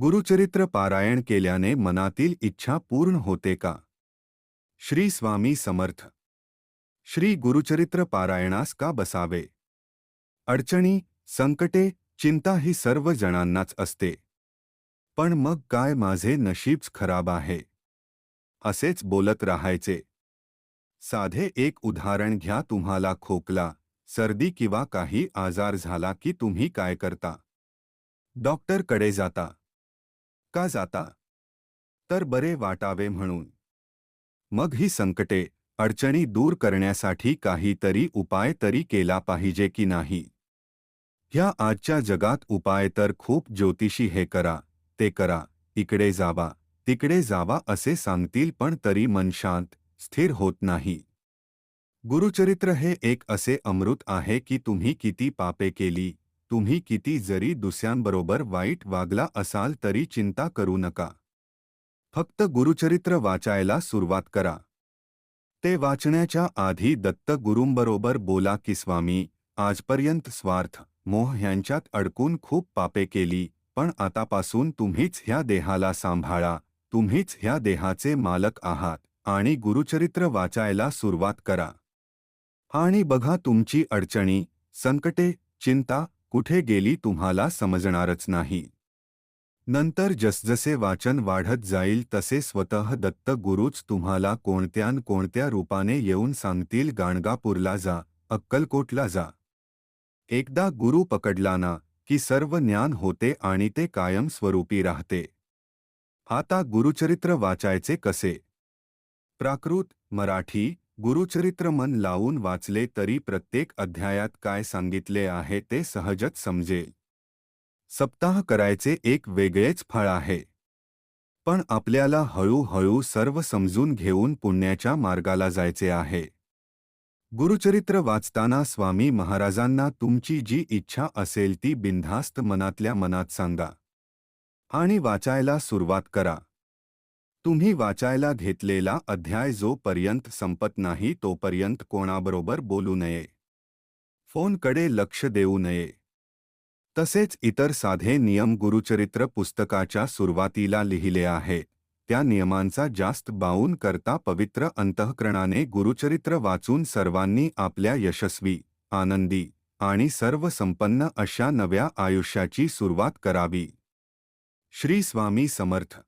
गुरुचरित्र पारायण केल्याने मनातील इच्छा पूर्ण होते का? श्री स्वामी समर्थ. श्री गुरुचरित्र पारायणास का बसावे? अडचणी संकटे चिंता ही सर्व जणांनाच असते. पण मग काय माझे नशीबच खराब आहे? असेच बोलत राहायचे. साधे एक उदाहरण घ्या तुम्हाला खोकला सर्दी किंवा काही आजार झाला की तुम्ही काय करता? डॉक्टरकडे जाता. का जाता? तर बरे वाटावे म्हणून. मग ही संकटे अडचणी दूर करण्यासाठी काहीतरी उपाय तरी केला पाहिजे की नाही? ह्या आजच्या जगात उपाय तर खूप ज्योतिषी हे करा ते करा इकडे जावा तिकडे जावा असे सांगतील पण तरी मन शांत स्थिर होत नाही. गुरुचरित्र हे एक असे अमृत आहे की तुम्ही किती पापे केली तुम्ही किती जरी दुसऱ्यांबरोबर वाईट वागला असाल तरी चिंता करू नका. फक्त गुरुचरित्र वाचायला सुरुवात करा. ते वाचण्याच्या आधी दत्त गुरूंबरोबर बोला की स्वामी आजपर्यंत स्वार्थ मोह ह्यांच्यात अडकून खूप पापे केली पण आतापासून तुम्हीच ह्या देहाला सांभाळा तुम्हीच ह्या देहाचे मालक आहात आणि गुरुचरित्र वाचायला सुरुवात करा. आणि बघा तुमची अडचणी संकटे चिंता कुठे गेली तुम्हाला समजणारच नाही. नंतर जसजसे वाचन वाढत जाईल तसे स्वतः दत्त गुरुच तुम्हाला कोणत्यान कोणत्या रूपाने येऊन सांगतील गाणगापूरला जा अक्कलकोटला जा. एकदा गुरु पकडला ना की सर्व ज्ञान होते आणि ते कायम स्वरूपी राहते. आता गुरुचरित्र वाचायचे कसे? प्राकृत मराठी गुरुचरित्र मन लावून वाचले तरी प्रत्येक अध्यायात काय सांगितले आहे ते सहजच समजेल. सप्ताह करायचे एक वेगळेच फळ आहे. पण आपल्याला हळूहळू सर्व समजून घेऊन पुण्याच्या मार्गाला जायचे आहे. गुरुचरित्र वाचताना स्वामी महाराजांना तुमची जी इच्छा असेल ती बिनधास्त मनातल्या मनात सांगा. आणि वाचायला सुरुवात करा. तुम्ही वाचायला घेतलेला अध्याय जोपर्यंत संपत नाही तोपर्यंत कोणाबरोबर बोलू नये. फोनकडे लक्ष देऊ नये. तसेच इतर साधे नियम गुरुचरित्र पुस्तकाच्या सुरुवातीला लिहिले आहे. त्या नियमांचा जास्त बाऊन करता पवित्र अंतःकरणाने गुरुचरित्र वाचून सर्वांनी आपल्या यशस्वी आनंदी आणि सर्व संपन्न अशा नव्या आयुष्याची सुरुवात करावी. श्री स्वामी समर्थ.